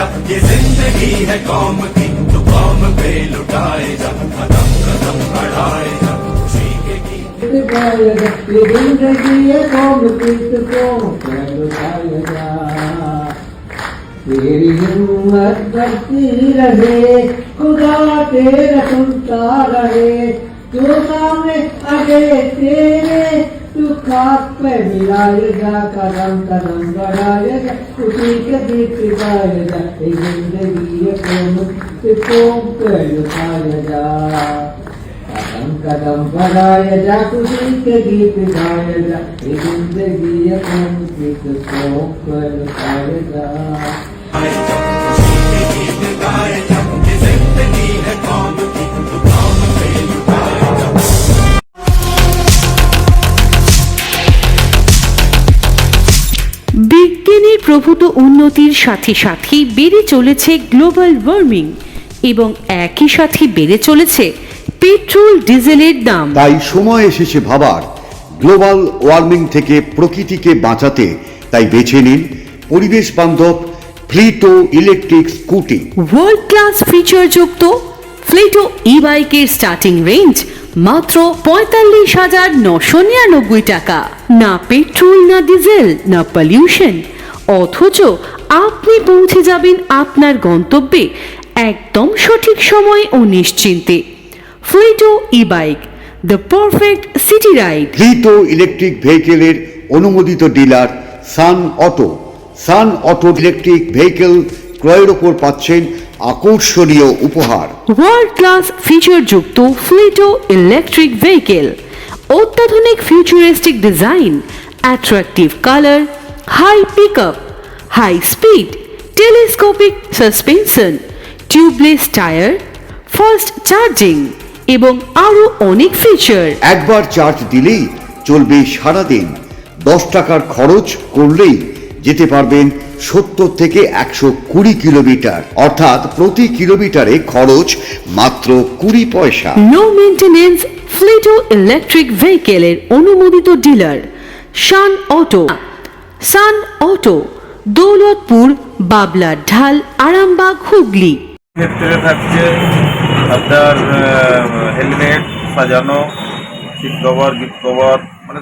जा। ये ज़िंदगी है कौम की तो कौम पे लुटाए जा। कदम कदम बढ़ाए जा। ये ज़िंदगी है कौम की तो कौम पे लुटाएगा तेरी हिम्मत रहे, खुदा तेरा सुनता रहे, जो सामने आगे तेरे तू खाक पे मिलाएगा कदम कदम बढ़ाएगा उसी के गीत गाएगा ये जिंदगी है कौम की कौम पे लुटाएगा कदम कदम बढ़ाया जा खुशी के गीत गाया जा ये जिंदगी है कौन गीत को पर गाया जा বিজ্ঞানের প্রভূত উন্নতির সাথে সাথে বেড়ে চলেছে গ্লোবাল ওয়ার্মিং এবং একই সাথে বেড়ে চলেছে পেট্রোল ডিজেলের দাম। তাই সময় এসেছে ভাবার। গ্লোবাল ওয়ার্মিং থেকে প্রকৃতিকে বাঁচাতে তাই বেছে নিন পরিবেশ বান্ধব Fleeto electric scooty. World class ফিচারযুক্ত Fleeto e বাইকের স্টার্টিং রেঞ্জ মাত্র পঁয়তাল্লিশ হাজার নশো নিরানব্বই টাকা। না পেট্রোল, না ডিজেল, না পলিউশন। অথচ আপনি পৌঁছে যাবেন আপনার গন্তব্যে একদম সঠিক সময় ও নিশ্চিন্তে। Fleeto e bike the perfect city ride Fleeto electric ভেহিকেলের অনুমোদিত dealer Sun Auto Sun Auto electric vehicle ক্রয়ের ওপর পাচ্ছেন আকর্ষণীয় উপহার। ওয়ার্ল্ড ক্লাস ফিচারযুক্ত ফ্লিটো ইলেকট্রিক ভেহিকেল অত্যাধুনিক futuristic design attractive colour high pickup high speed telescopic suspension tubeless tyre fast charging এবং আরও অনেক ফিচার একবার চার্জ দিলেই চলবে সারাদিন। দশ টাকার খরচ করলেই যেতে পারবেন সত্তর থেকে একশো কুড়ি কিলোমিটার। অর্থাৎ প্রতি কিলোমিটারে খরচ মাত্র কুড়ি পয়সা। নো মেনটেনেন্স ফ্লিটো ইলেকট্রিক ভেহিকেলের অনুমোদিত dealer Sun Auto Sun Auto Daulatpur Babla Dhal Arambagh Hooghly. ক্ষেত্রে থাকছে আপনার হেলমেট সাজানো সিট কভার গিফট কভার মানে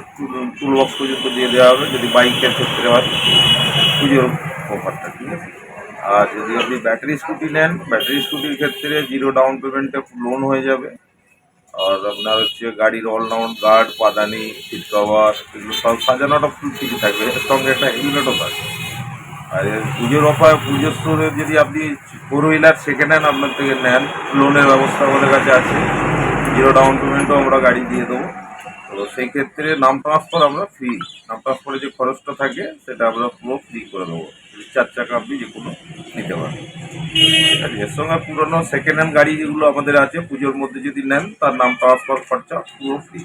টুল বক্স পর্যন্ত দিয়ে দেওয়া হবে যদি বাইকের ক্ষেত্রে হয়। পুজোর অফারটা ঠিক আছে আর যদি আপনি ব্যাটারি স্কুটি নেন ব্যাটারি স্কুটির ক্ষেত্রে জিরো ডাউন পেমেন্টে লোন হয়ে যাবে। আর আপনার হচ্ছে গাড়ির অলরাউন্ড গার্ড পাদানি সিট কভার এগুলো সব সাজানোটা ফুল ঠিক থাকবে। এর সঙ্গে একটা হেলমেটও থাকবে। আর পুজোর অফার পুজোর স্টোরে যদি আপনি ফোর হুইলার সেকেন্ড হ্যান্ড আপনার থেকে নেন লোনের ব্যবস্থা আমাদের কাছে আছে। জিরো ডাউন পেমেন্টও আমরা গাড়ি দিয়ে দেবো। তো সেই ক্ষেত্রে নাম ট্রান্সফার আমরা ফ্রি নাম ট্রান্সফারে যে খরচটা থাকে, সেটা আমরা পুরো ফ্রি করে দেবো। চার চাকা আপনি যে কোনো নিতে পারেন। এর সঙ্গে পুরোনো সেকেন্ড হ্যান্ড গাড়ি যেগুলো আমাদের আছে, পুজোর মধ্যে যদি নেন, তার নাম ট্রান্সফার খরচা পুরো ফ্রি